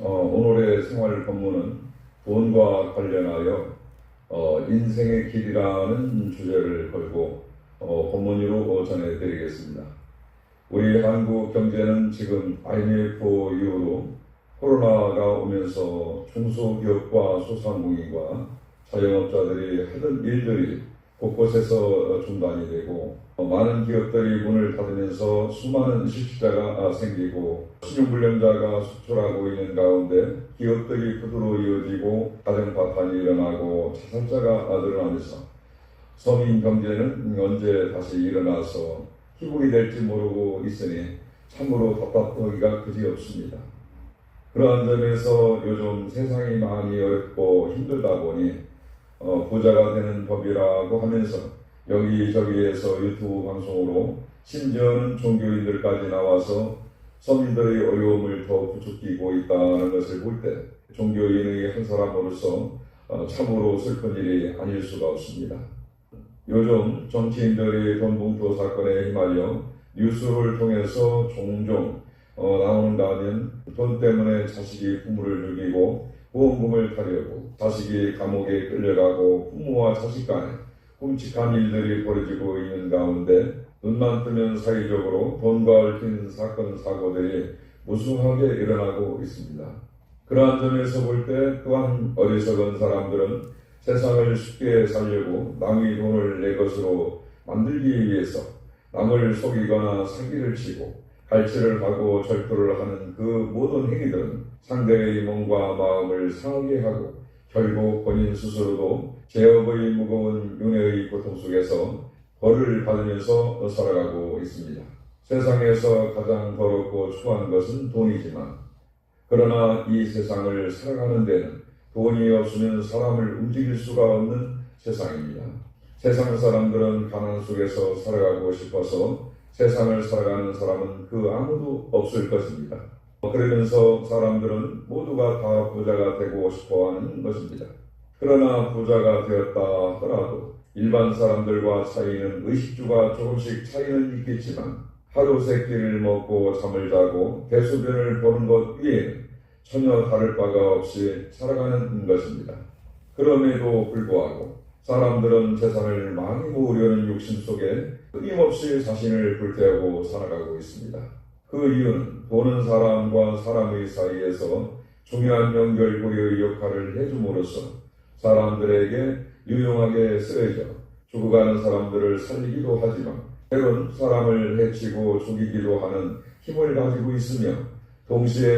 어, 오늘의 생활 본문은 돈과 관련하여 어, 인생의 길이라는 주제를 걸고 어, 본문으로 전해드리겠습니다. 우리 한국 경제는 지금 IMF 이후로 코로나가 오면서 중소기업과 소상공인과 자영업자들이 하던 일들이 곳곳에서 중단이 되고 어, 많은 기업들이 문을 닫으면서 수많은 실직자가 생기고 신용불량자가 속출하고 있는 가운데 기업들이 그대로 이어지고 가정 파탄이 일어나고 자살자가 늘어나면서 서민 경제는 언제 다시 일어나서 희복이 될지 모르고 있으니 참으로 답답하기가 그지없습니다. 그러한 점에서 요즘 세상이 많이 어렵고 힘들다 보니 어, 부자가 되는 법이라고 하면서 여기저기에서 유튜브 방송으로 심지어는 종교인들까지 나와서 서민들의 어려움을 더 부추기고 있다는 것을 볼 때 종교인의 한 사람으로서 어, 참으로 슬픈 일이 아닐 수가 없습니다. 요즘 정치인들이 돈봉투 사건에 휘말려 뉴스를 통해서 종종 어, 나온다면 돈 때문에 자식이 부모를 죽이고 보험금을 타려고 자식이 감옥에 끌려가고 부모와 자식 간에 끔찍한 일들이 벌어지고 있는 가운데 눈만 뜨면 사회적으로 돈과 얽힌 사건 사고들이 무수하게 일어나고 있습니다. 그러한 점에서 볼 때 또한 어리석은 사람들은 세상을 쉽게 살려고 남의 돈을 내 것으로 만들기 위해서 남을 속이거나 사기를 치고 갈취를 하고 절도를 하는 그 모든 행위들은 상대의 몸과 마음을 상하게 하고 결국 본인 스스로도 제업의 무거운 윤회의 고통 속에서 벌을 받으면서 살아가고 있습니다. 세상에서 가장 더럽고 추한 것은 돈이지만 그러나 이 세상을 살아가는 데는 돈이 없으면 사람을 움직일 수가 없는 세상입니다. 세상 사람들은 가난 속에서 살아가고 싶어서 세상을 살아가는 사람은 그 아무도 없을 것입니다. 그러면서 사람들은 모두가 다 부자가 되고 싶어 하는 것입니다. 그러나 부자가 되었다 하더라도 일반 사람들과 차이는 의식주가 조금씩 차이는 있겠지만 하루 세 끼를 먹고 잠을 자고 대소변을 보는 것 외에는 전혀 다를 바가 없이 살아가는 것입니다. 그럼에도 불구하고 사람들은 재산을 많이 모으려는 욕심 속에 끊임없이 자신을 불태우고 살아가고 있습니다. 그 이유는 보는 사람과 사람의 사이에서 중요한 연결고리의 역할을 해줌으로써 사람들에게 유용하게 쓰여져 죽어가는 사람들을 살리기도 하지만 때론 사람을 해치고 죽이기도 하는 힘을 가지고 있으며 동시에